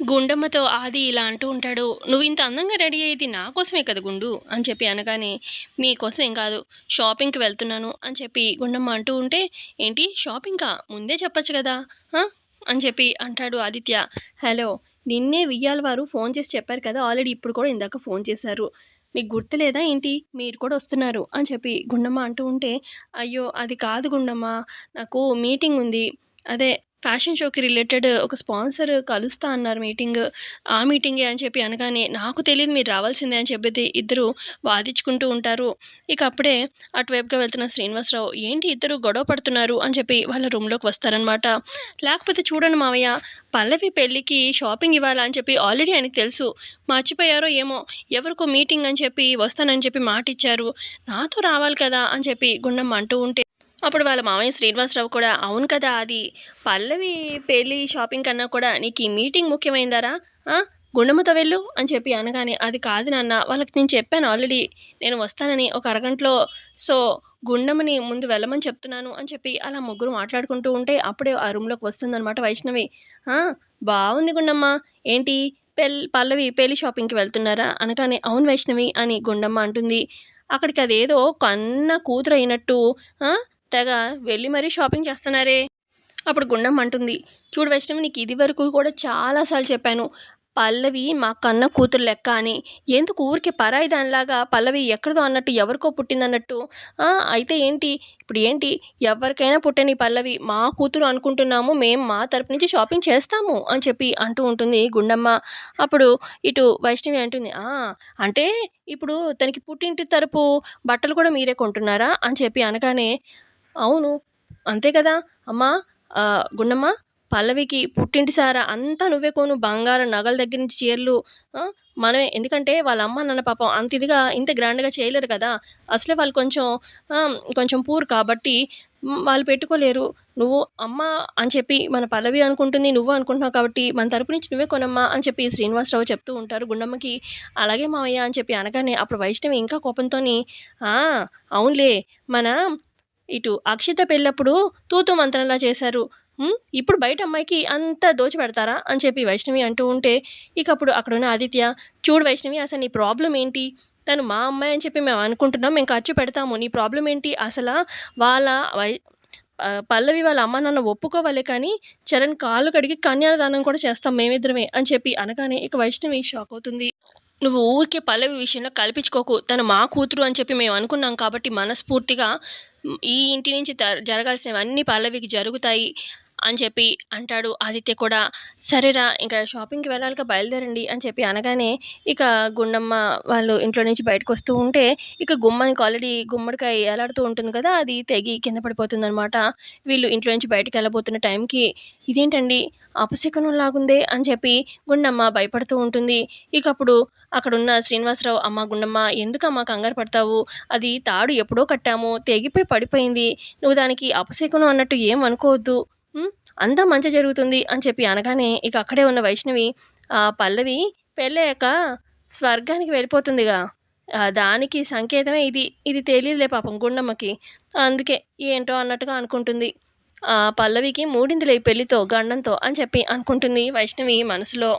గుండమ్మతో ఆది ఇలా అంటూ ఉంటాడు నువ్వు ఇంత అందంగా రెడీ అయ్యేది నా కోసమే కదా గుండు? అని చెప్పి అనగానే మీకోసం ఏం కాదు షాపింగ్కి వెళ్తున్నాను అని చెప్పి గుండమ్మ అంటూ ఉంటే ఏంటి షాపింగ్కా ముందే చెప్పొచ్చు కదా అని చెప్పి అంటాడు ఆదిత్య. హలో నిన్నే వియ్యాల వారు ఫోన్ చేసి చెప్పారు కదా ఆల్రెడీ ఇప్పుడు కూడా ఇందాక ఫోన్ చేశారు. మీకు గుర్తులేదా ఏంటి? మీరు కూడా వస్తున్నారు అని చెప్పి గుండమ్మ అంటూ ఉంటే అయ్యో అది కాదు గుండమ్మ నాకు మీటింగ్ ఉంది. అదే ఫ్యాషన్ షోకి రిలేటెడ్ ఒక స్పాన్సర్ కలుస్తా అన్నారు మీటింగ్. ఆ మీటింగే అని చెప్పి అనగానే నాకు తెలియదు మీరు రావాల్సిందే అని చెప్పేది ఇద్దరు వాదించుకుంటూ ఉంటారు. ఇక అప్పుడే అటువైపుగా వెళ్తున్న శ్రీనివాసరావు ఏంటి ఇద్దరు గొడవ పడుతున్నారు? అని చెప్పి వాళ్ళ రూమ్లోకి వస్తారనమాట లేకపోతే చూడండి మావయ్య పల్లవి పెళ్ళికి షాపింగ్ ఇవ్వాలా? అని చెప్పి ఆల్రెడీ ఆయనకు తెలుసు. మర్చిపోయారో ఏమో ఎవరికో మీటింగ్ అని చెప్పి వస్తానని చెప్పి మాట ఇచ్చారు నాతో రావాలి కదా? అని చెప్పి గుండమ్మ అంటూ ఉంటే అప్పుడు వాళ్ళ మామయ్య శ్రీనివాసరావు కూడా అవును కదా అది పల్లవి పెళ్ళి షాపింగ్ కన్నా కూడా నీకు ఈ మీటింగ్ ముఖ్యమైందారా? ఆ? గుండమ్మతో వెళ్ళు అని చెప్పి అనగానే అది కాదు నాన్న వాళ్ళకి నేను చెప్పాను ఆల్రెడీ నేను వస్తానని ఒక అరగంటలో సో గుండమ్మని ముందు వెళ్ళమని చెప్తున్నాను అని చెప్పి అలా ముగ్గురు మాట్లాడుకుంటూ ఉంటే అప్పుడే ఆ రూమ్లోకి వస్తుందన్నమాట వైష్ణవి. బాగుంది గుండమ్మ ఏంటి పెల్ పల్లవి పెళ్ళి షాపింగ్కి వెళ్తున్నారా? అనగానే అవును వైష్ణవి అని గుండమ్మ అంటుంది. అక్కడికి అదేదో కన్న కూతురు అయినట్టు తెగ వెళ్ళి మరీ షాపింగ్ చేస్తున్నారే? అప్పుడు గుండం అంటుంది. చూడు వైష్ణవి నీకు ఇది వరకు కూడా చాలాసార్లు చెప్పాను. పల్లవి మా కన్న కూతురు లెక్క అని. ఎందుకు ఊరికి పరాయి దానిలాగా పల్లవి ఎక్కడదో అన్నట్టు ఎవరికో పుట్టిందన్నట్టు? అయితే ఏంటి? ఇప్పుడు ఏంటి? ఎవరికైనా పుట్టని పల్లవి మా కూతురు అనుకుంటున్నాము మేము మా తరపు నుంచి షాపింగ్ చేస్తాము అని చెప్పి అంటూ ఉంటుంది గుండమ్మ. అప్పుడు ఇటు వైష్ణవి అంటుంది అంటే ఇప్పుడు తనకి పుట్టింటి తరపు బట్టలు కూడా మీరే కొంటున్నారా? అని చెప్పి అనగానే అవును. అంతే కదా. అమ్మా గుండమ్మ పల్లవికి పుట్టింటి సారా అంతా నువ్వే కొను. బంగారం నగల దగ్గర నుంచి చీరలు మనమే. ఎందుకంటే వాళ్ళ అమ్మ నాన్న పాపం అంత ఇదిగా ఇంత గ్రాండ్గా చేయలేరు కదా. అసలే వాళ్ళు కొంచెం కొంచెం పూర్ కాబట్టి వాళ్ళు పెట్టుకోలేరు. నువ్వు అమ్మ అని చెప్పి మన పల్లవి అనుకుంటుంది నువ్వు అనుకుంటున్నావు కాబట్టి మన తరపు నుంచి నువ్వే కొనమ్మా అని చెప్పి శ్రీనివాసరావు చెప్తూ ఉంటారు గుండమ్మకి అలాగే మావయ్య అని చెప్పి అనగానే అప్పుడు వైష్ణవి ఇంకా కోపంతోని అవునులే. మన ఇటు అక్షిత పెళ్ళప్పుడు తూతు మంత్రంలా చేశారు. ఇప్పుడు బయట అమ్మాయికి అంతా దోచి పెడతారా? అని చెప్పి వైష్ణవి అంటూ ఉంటే ఇక అప్పుడు అక్కడున్న ఆదిత్య చూడు వైష్ణవి అసలు నీ ప్రాబ్లం ఏంటి? తను మా అమ్మాయి అని చెప్పి మేము అనుకుంటున్నాం మేము ఖర్చు పెడతాము. నీ ప్రాబ్లం ఏంటి? అసలు వాళ్ళ వై పల్లవి వాళ్ళ అమ్మ నాన్న ఒప్పుకోవాలి కానీ చరణ్ కాళ్ళు కడిగి కన్యాదానం కూడా చేస్తాం మేమిద్దరమే అని చెప్పి అనగానే ఇక వైష్ణవి షాక్ అవుతుంది. నువ్వు ఊరికే పల్లవి విషయంలో కల్పించుకోకు. తను మా కూతురు అని చెప్పి మేము అనుకున్నాం కాబట్టి మనస్ఫూర్తిగా ఈ ఇంటి నుంచి జరగాల్సినవన్నీ పల్లవికి జరుగుతాయి. అని చెప్పి అంటాడు ఆదిత్య కూడా. సరేరా ఇంకా షాపింగ్కి వెళ్ళాలిగా బయలుదేరండి అని చెప్పి అనగానే ఇక గుండమ్మ వాళ్ళు ఇంట్లో నుంచి బయటకు వస్తూ ఉంటే ఇక గుమ్మానికి ఆల్రెడీ గుమ్మడికాయ ఎలాడుతూ ఉంటుంది కదా అది తెగి కింద పడిపోతుంది అనమాట వీళ్ళు ఇంట్లో నుంచి బయటకు వెళ్ళబోతున్న టైంకి ఇదేంటండి అపశకునం లాగుందే అని చెప్పి గుండమ్మ భయపడుతూ ఉంటుంది. ఇక అప్పుడు అక్కడున్న శ్రీనివాసరావు అమ్మ గుండమ్మ ఎందుకమ్మా కంగారు పడతావు? అది తాడు ఎప్పుడో కట్టాము తెగిపోయి పడిపోయింది. నువ్వు దానికి అపశకునం అన్నట్టు ఏం అనుకోవద్దు. అంతా మంచి జరుగుతుంది అని చెప్పి అనగానే ఇక అక్కడే ఉన్న వైష్ణవి ఆ పల్లవి పెళ్ళయ్యాక స్వర్గానికి వెళ్ళిపోతుందిగా. దానికి సంకేతమే ఇది. ఇది తెలియదులే పాపం గుండమ్మకి. అందుకే ఏంటో అన్నట్టుగా అనుకుంటుంది. ఆ పల్లవికి మూడిందిలే ఈ పెళ్ళితో గండంతో అని చెప్పి అనుకుంటుంది వైష్ణవి మనసులో.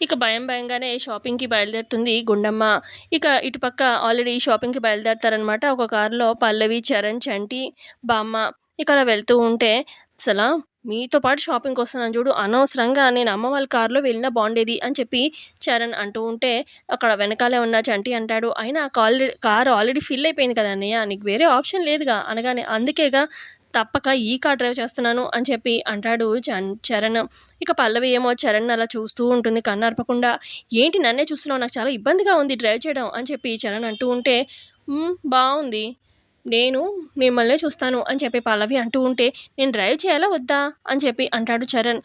ఇక భయం భయంగానే షాపింగ్కి బయలుదేరుతుంది గుండమ్మ. ఇక ఇటుపక్క ఆల్రెడీ షాపింగ్కి బయలుదేరుతారనమాట ఒక కారులో పల్లవి చరణ్ చంటి బామ్మ. ఇక అలా వెళ్తూ ఉంటే అసలు మీతో పాటు షాపింగ్కి వస్తున్నాను చూడు అనవసరంగా నేను అమ్మ వాళ్ళ కారులో వెళ్ళినా బాగుండేది అని చెప్పి చరణ్ అంటూ ఉంటే అక్కడ వెనకాలే ఉన్న చంటి అంటాడు. అయినా కాల్ కారు ఆల్రెడీ ఫిల్ అయిపోయింది కదా అన్నయ్య నీకు వేరే ఆప్షన్ లేదుగా అనగానే అందుకేగా తప్పక ఈ కార్ డ్రైవ్ చేస్తున్నాను అని చెప్పి అంటాడు చన్ చరణ్. ఇక పల్లవి ఏమో చరణ్ అలా చూస్తూ ఉంటుంది కన్నర్పకుండా. ఏంటి నన్నే చూస్తున్నావు? నాకు చాలా ఇబ్బందిగా ఉంది డ్రైవ్ చేయడం అని చెప్పి చరణ్ అంటూ ఉంటే బాగుంది. నేను మిమ్మల్నే చూస్తాను అని చెప్పి పల్లవి అంటూ ఉంటే నేను డ్రైవ్ చేయాలా వద్దా అని చెప్పి అంటాడు చరణ్.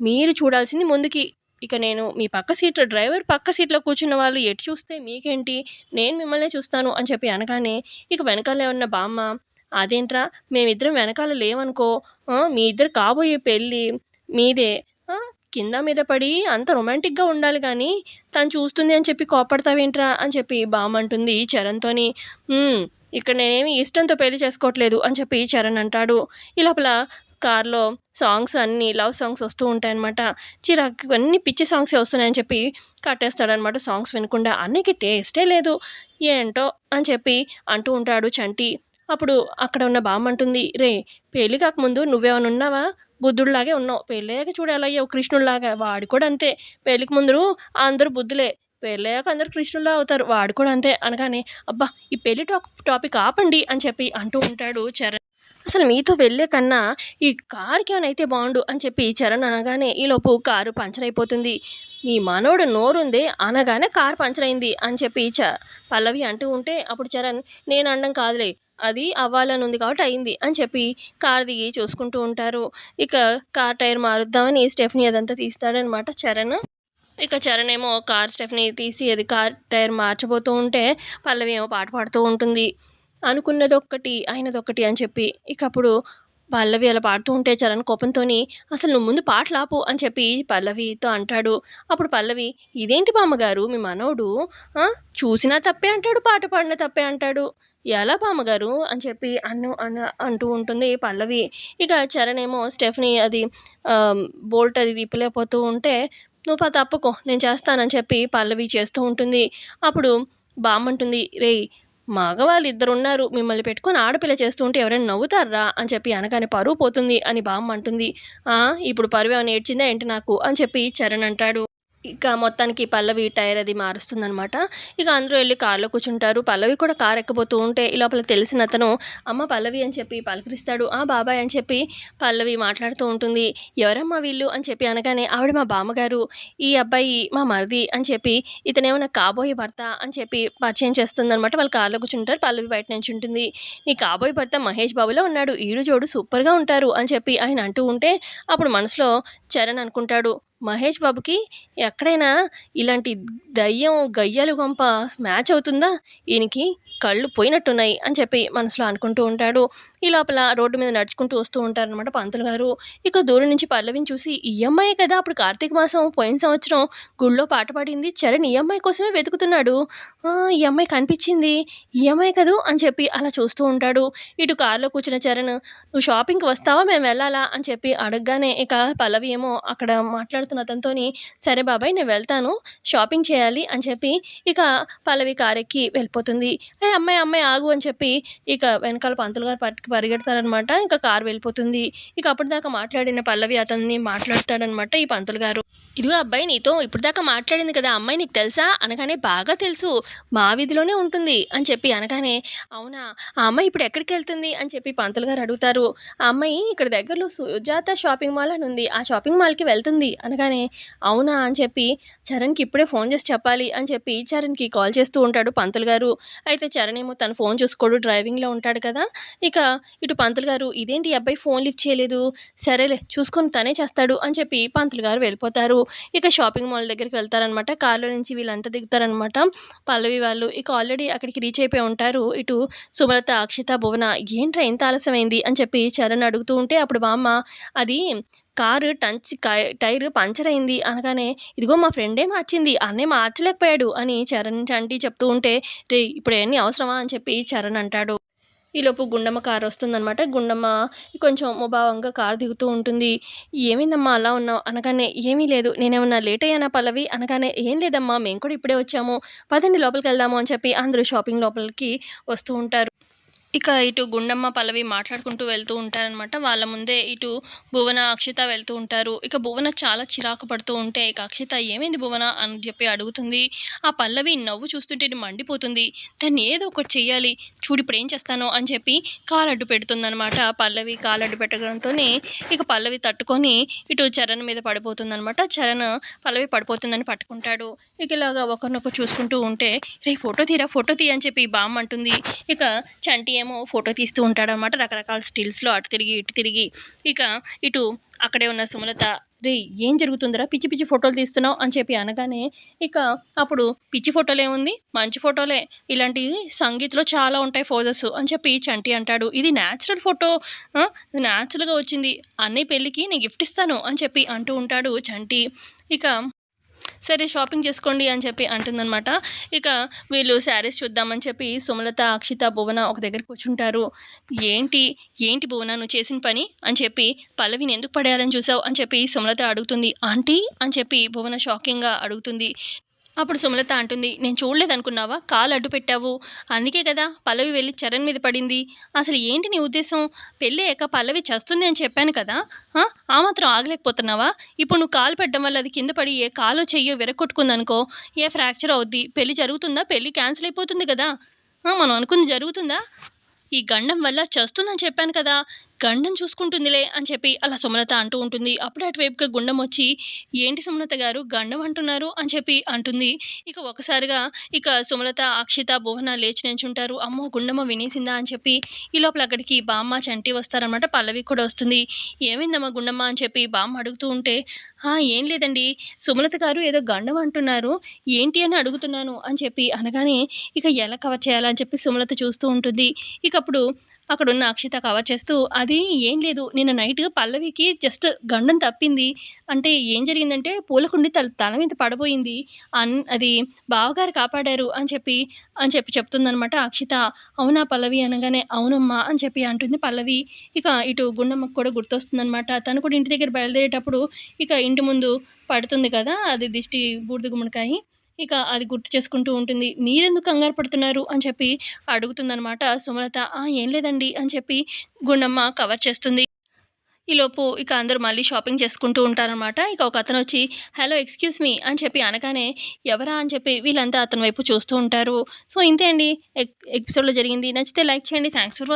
మీరు చూడాల్సింది ముందుకి. ఇక నేను మీ పక్క సీట్ డ్రైవర్ పక్క సీట్లో కూర్చున్న వాళ్ళు ఎటు చూస్తే మీకేంటి? నేను మిమ్మల్నే చూస్తాను అని చెప్పి అనగానే ఇక వెనకాలే ఉన్న బామ్మ అదేంట్రా మేమిద్దరం వెనకాల లేవనుకో మీ ఇద్దరు కాబోయే పెళ్ళి మీదే కింద మీద పడి అంత రొమాంటిక్గా ఉండాలి కానీ తను చూస్తుంది అని చెప్పి కోపడతావేంట్రా అని చెప్పి బామ్మ అంటుంది చరణ్తోని. ఇక్కడ నేనేమి ఇష్టంతో పెళ్ళి చేసుకోవట్లేదు అని చెప్పి చరణ్ అంటాడు. ఈ లోపల కార్లో సాంగ్స్ అన్నీ లవ్ సాంగ్స్ వస్తూ ఉంటాయన్నమాట. చిరాకు అన్ని పిచ్చి సాంగ్సే వస్తున్నాయని చెప్పి కట్టేస్తాడనమాట సాంగ్స్ వినకుండా. అన్నికి టేస్టే లేదు. ఏంటో అని చెప్పి అంటూ ఉంటాడు చంటి. అప్పుడు అక్కడ ఉన్న బామ్మ అంటుంది రే పెళ్ళి కాకముందు నువ్వేమైనా ఉన్నావా? బుద్ధుడిలాగే ఉన్నావు. పెళ్ళయ్యాక చూడు ఎలా అయ్యావు. కృష్ణుడిలాగా. వాడు కూడా అంతే. పెళ్ళికి ముందు అందరూ బుద్ధులే. పెళ్ళయ్యాక అందరు కృష్ణుల్లా అవుతారు. వాడు కూడా అంతే అనగానే అబ్బా ఈ పెళ్ళి టాక్ టాపిక్ ఆపండి అని చెప్పి అంటూ ఉంటాడు చరణ్. అసలు మీతో వెళ్ళే కన్నా ఈ కార్కి ఏమైనా అయితే బాగుండు అని చెప్పి చరణ్ అనగానే ఈలోపు కారు పంచర్ అయిపోతుంది. మీ మనోడు నోరుందే అనగానే కారు పంచర్ అయింది అని చెప్పి చ పల్లవి అంటూ ఉంటే అప్పుడు చరణ్ నేను అనడం కాదులే అది అవ్వాలని ఉంది కాబట్టి అయింది అని చెప్పి కార్ దిగి చూసుకుంటూ ఉంటారు. ఇక కార్ టైర్ మారుద్దామని స్టెఫ్ని అదంతా తీస్తాడనమాట చరణ్. ఇక చరణ్ ఏమో కార్ స్టెఫ్ని తీసి అది కార్ టైర్ మార్చబోతూ ఉంటే పల్లవి ఏమో పాట పాడుతూ ఉంటుంది. అనుకున్నది ఒక్కటి అయినది ఒక్కటి అని చెప్పి ఇక అప్పుడు పల్లవి అలా పాడుతూ ఉంటే చరణ్ కోపంతోని అసలు నువ్వు ముందు పాటలు ఆపు అని చెప్పి పల్లవితో అంటాడు. అప్పుడు పల్లవి ఇదేంటి బామ్మగారు మీ మనోడు చూసినా తప్పే అంటాడు పాట పాడినా తప్పే అంటాడు. ఎలా బామ్మగారు? అని చెప్పి అన్ను అన్న అంటూ ఉంటుంది పల్లవి. ఇక చరణ్ ఏమో స్టెఫ్ని అది బోల్ట్ అది తిప్పలేకపోతూ ఉంటే నువ్వు పా తప్పుకో నేను చేస్తానని చెప్పి పల్లవి చేస్తూ ఉంటుంది. అప్పుడు బామ్మంటుంది రేయ్ మగవాళ్ళు ఇద్దరు ఉన్నారు. మిమ్మల్ని పెట్టుకొని ఆడపిల్ల చేస్తూ ఉంటే ఎవరైనా నవ్వుతారా? అని చెప్పి అనగానే పరువు పోతుంది అని బామ్మ అంటుంది. ఇప్పుడు పరువు ఏమైనా ఏడ్చిందా? ఏంటి నాకు? అని చెప్పి చరణ్ అంటాడు. ఇక మొత్తానికి పల్లవి టైర్ అది మారుస్తుందనమాట ఇక అందరూ వెళ్ళి కార్లో కూర్చుంటారు. పల్లవి కూడా కార్ ఎక్కబోతూ ఉంటే ఈ లోపల తెలిసిన అతను అమ్మ పల్లవి అని చెప్పి పలకరిస్తాడు. ఆ బాబాయ్ అని చెప్పి పల్లవి మాట్లాడుతూ ఉంటుంది. ఎవరమ్మా వీళ్ళు? అని చెప్పి అనగానే ఆవిడ మా బామ్మగారు ఈ అబ్బాయి మా మరిది అని చెప్పి ఇతనేమో కాబోయే భర్త అని చెప్పి పరిచయం చేస్తుందనమాట వాళ్ళు కార్లో కూర్చుంటారు. పల్లవి బయట నుంచి ఉంటుంది నీ కాబోయే భర్త మహేష్ బాబులో ఉన్నాడు. ఈడు జోడు సూపర్గా ఉంటారు అని చెప్పి ఆయన అంటూ ఉంటే అప్పుడు మనసులో చరణ్ అనుకుంటాడు. మహేష్ బాబుకి ఎక్కడైనా ఇలాంటి దయ్యం గయ్యాలు గంప మ్యాచ్ అవుతుందా? ఈయనకి కళ్ళు పోయినట్టున్నాయి అని చెప్పి మనసులో అనుకుంటూ ఉంటాడు. ఈ లోపల రోడ్డు మీద నడుచుకుంటూ వస్తూ ఉంటారనమాట పంతులు గారు. ఇక దూరం నుంచి పల్లవిని చూసి ఈఎంఐ కదా అప్పుడు కార్తీక మాసం పోయిన సంవత్సరం గుళ్ళో పాట పాడింది చరణ్ ఈఎంఐ కోసమే వెతుకుతున్నాడు. ఈఎంఐ కనిపించింది ఈఎంఐ కదూ? అని చెప్పి అలా చూస్తూ ఉంటాడు. ఇటు కారులో కూర్చున్న చరణ్ నువ్వు షాపింగ్కి వస్తావా? మేము వెళ్ళాలా? అని చెప్పి అడగగానే ఇక పల్లవి ఏమో అక్కడ మాట్లాడుతున్న అతనితో సరే బాబాయ్ నేను వెళ్తాను షాపింగ్ చేయాలి అని చెప్పి ఇక పల్లవి కారెక్కి వెళ్ళిపోతుంది. ఏ అమ్మాయి అమ్మాయి ఆగు అని చెప్పి ఇక వెనకాల పంతులు గారు పట్టుకు పరిగెడతారనమాట. ఇంకా కారు వెళ్ళిపోతుంది. ఇక అప్పటిదాకా మాట్లాడిన పల్లవి అతన్ని మాట్లాడతాడనమాట ఈ పంతులు గారు. ఇదిగో అబ్బాయి నీతో ఇప్పటిదాకా మాట్లాడింది కదా అమ్మాయి నీకు తెలుసా? అనగానే బాగా తెలుసు. మా వీధిలోనే ఉంటుంది అని చెప్పి అనగానే అవునా? ఆ అమ్మాయి ఇప్పుడు ఎక్కడికి వెళ్తుంది? అని చెప్పి పంతులు గారు అడుగుతారు. ఆ అమ్మాయి ఇక్కడ దగ్గరలో సుజాత షాపింగ్ మాల్ అని ఉంది. ఆ షాపింగ్ మాల్కి వెళ్తుంది. అనగానే అవునా? అని చెప్పి చరణ్కి ఇప్పుడే ఫోన్ చేసి చెప్పాలి అని చెప్పి చరణ్కి కాల్ చేస్తూ ఉంటాడు పంతులు గారు. అయితే చరణ్ ఏమో తను ఫోన్ చూసుకోడు డ్రైవింగ్లో ఉంటాడు కదా. ఇక ఇటు పంతులు గారు ఇదేంటి అబ్బాయి ఫోన్ లిఫ్ట్ చేయలేదు? సరేలే చూసుకొని తనే చేస్తాడు అని చెప్పి పంతులు గారు వెళ్ళిపోతారు. ఇక షాపింగ్ మాల్ దగ్గరికి వెళ్తారనమాట కార్లో నుంచి వీళ్ళంతా దిగుతారనమాట పల్లవి వాళ్ళు ఇక ఆల్రెడీ అక్కడికి రీచ్ అయిపోయి ఉంటారు. ఇటు సుమలత అక్షిత భువన ఏంట్రా ఎంత ఆలస్యమైంది అని చెప్పి చరణ్ అడుగుతూ ఉంటే అప్పుడు బామ్మ అది కారు టంచ్ టైర్ పంచర్ అయింది అనగానే ఇదిగో మా ఫ్రెండే మార్చింది అన్నే మార్చలేకపోయాడు అని చరణ్ చంటి చెప్తూ ఉంటే రే ఇప్పుడు ఎన్ని అవసరమా? అని చెప్పి చరణ్ అంటాడు. ఈలోపు గుండమ్మ కారు వస్తుందనమాట గుండమ్మ కొంచెం ముభావంగా కారు దిగుతూ ఉంటుంది. ఏమైందమ్మా అలా ఉన్నావు? అనగానే ఏమీ లేదు. నేనేమన్నా లేట్ అయ్యానా పల్లవి? అనగానే ఏం లేదమ్మా మేము కూడా ఇప్పుడే వచ్చాము. పదండి లోపలికి వెళ్దాము అని చెప్పి అందరూ షాపింగ్ లోపలికి వస్తూ ఉంటారు. ఇక ఇటు గుండమ్మ పల్లవి మాట్లాడుకుంటూ వెళ్తూ ఉంటారనమాట వాళ్ళ ముందే ఇటు భువన అక్షిత వెళ్తూ ఉంటారు. ఇక భువన చాలా చిరాకు పడుతూ ఉంటే ఇక అక్షిత ఏమైంది భువన? అని చెప్పి అడుగుతుంది. ఆ పల్లవి నవ్వు చూస్తుంటే మండిపోతుంది. దాన్ని ఏదో ఒకటి చెయ్యాలి. చూడు ఇప్పుడు ఏం చేస్తానో అని చెప్పి కాలడ్డు పెడుతుందనమాట పల్లవి కాలడ్డు పెట్టడంతోనే ఇక పల్లవి తట్టుకొని ఇటు చరణ్ మీద పడిపోతుందనమాట చరణ్ పల్లవి పడిపోతుందని పట్టుకుంటాడు. ఇక ఇలాగా ఒకరినొకరు చూసుకుంటూ ఉంటే రే ఫోటో తీరా ఫోటో తీ అని చెప్పి బామ్మ అంటుంది. ఇక చంటి ఏమో ఫోటో తీస్తూ ఉంటాడనమాట రకరకాల స్టిల్స్లో అటు తిరిగి ఇటు తిరిగి. ఇక ఇటు అక్కడే ఉన్న సుమలత రే ఏం జరుగుతుందిరా? పిచ్చి పిచ్చి ఫోటోలు తీస్తున్నావు? అని చెప్పి అనగానే ఇక అప్పుడు పిచ్చి ఫోటోలు ఏముంది మంచి ఫోటోలే. ఇలాంటి సంగీత్లో చాలా ఉంటాయి ఫోజెస్ అని చెప్పి చంటి అంటాడు. ఇది న్యాచురల్ ఫోటో న్యాచురల్గా వచ్చింది. అన్నయ్య పెళ్ళికి నేను గిఫ్ట్ ఇస్తాను అని చెప్పి అంటూ ఉంటాడు చంటి. ఇక సరే షాపింగ్ చేసుకోండి అని చెప్పి అంటుందన్నమాట. ఇక వీళ్ళు శారీస్ చూద్దామని చెప్పి సుమలత అక్షిత భువన ఒక దగ్గర కూర్చుంటారు. ఏంటి? ఏంటి భువన? నువ్వు చేసిన పని? అని చెప్పి పల్లవిని ఎందుకు పడేయాలని చూసావు? అని చెప్పి సుమలత అడుగుతుంది. ఆంటీ? అని చెప్పి భువన షాకింగ్గా అడుగుతుంది. అప్పుడు సుమలత అంటుంది నేను చూడలేదు అనుకున్నావా కాలు అడ్డు పెట్టావు. అందుకే కదా పల్లవి వెళ్ళి చరణ్ మీద పడింది. అసలు ఏంటి నీ ఉద్దేశం? పెళ్ళయ్యాక పల్లవి చస్తుంది అని చెప్పాను కదా. ఆ? మాత్రం ఆగలేకపోతున్నావా? ఇప్పుడు నువ్వు కాలు పెట్టడం వల్ల అది కింద పడి ఏ కాలో చెయ్యో విరగొట్టుకుందనుకో ఏ ఫ్రాక్చర్ అవుద్ది? పెళ్ళి జరుగుతుందా? పెళ్ళి క్యాన్సిల్ అయిపోతుంది కదా. మనం అనుకుంది జరుగుతుందా? ఈ గండం వల్ల చస్తుందని చెప్పాను కదా. గండం చూసుకుంటుందిలే అని చెప్పి అలా సుమలత అంటూ ఉంటుంది. అప్పుడు అటువైపుగా గుండం వచ్చి ఏంటి సుమలత గారు గండం అంటున్నారు? అని చెప్పి అంటుంది. ఇక ఒకసారిగా ఇక సుమలత అక్షిత భువన లేచి నించుంటారు అమ్మో గుండమ్మ వినేసిందా? అని చెప్పి ఈ లోపల అక్కడికి బామ్మ చంటి వస్తారనమాట పల్లవి కూడా వస్తుంది. ఏమైందమ్మా గుండమ్మ? అని చెప్పి బామ్మ అడుగుతూ ఉంటే ఏం లేదండి. సుమలత గారు ఏదో గండం అంటున్నారు. ఏంటి అని అడుగుతున్నాను అని చెప్పి అనగానే ఇక ఎలా కవర్ చేయాలని చెప్పి సుమలత చూస్తూ ఉంటుంది. ఇక అప్పుడు అక్కడున్న అక్షిత కవర్ చేస్తూ అది ఏం లేదు నిన్న నైట్ పల్లవికి జస్ట్ గండం తప్పింది. అంటే ఏం జరిగిందంటే పూలకుండి తల తల మీద పడబోయింది. అన్ అది బావగారు కాపాడారు అని చెప్పి అని చెప్పి చెప్తుందనమాట అక్షిత. అవునా పల్లవి అనగానే అవునమ్మా అని చెప్పి అంటుంది పల్లవి. ఇక ఇటు గుండమ్మకు కూడా గుర్తొస్తుందనమాట తను కూడా ఇంటి దగ్గర బయలుదేరేటప్పుడు ఇక ఇంటి ముందు పడుతుంది కదా అది దిష్టి బూడిద గుమ్మడికాయ. ఇక అది గుర్తు చేసుకుంటూ ఉంటుంది. మీరెందుకు కంగారు పడుతున్నారు? అని చెప్పి అడుగుతుందనమాట సుమలత. ఏం లేదండి అని చెప్పి గుండమ్మ కవర్ చేస్తుంది. ఈలోపు ఇక అందరూ మళ్ళీ షాపింగ్ చేసుకుంటూ ఉంటారనమాట. ఇక ఒక అతను వచ్చి హలో ఎక్స్క్యూజ్ మీ అని చెప్పి అనగానే ఎవరా? అని చెప్పి వీళ్ళంతా అతని వైపు చూస్తూ ఉంటారు. సో ఇంతే అండి. ఎపిసోడ్లో జరిగింది. నచ్చితే లైక్ చేయండి. Thanks for watching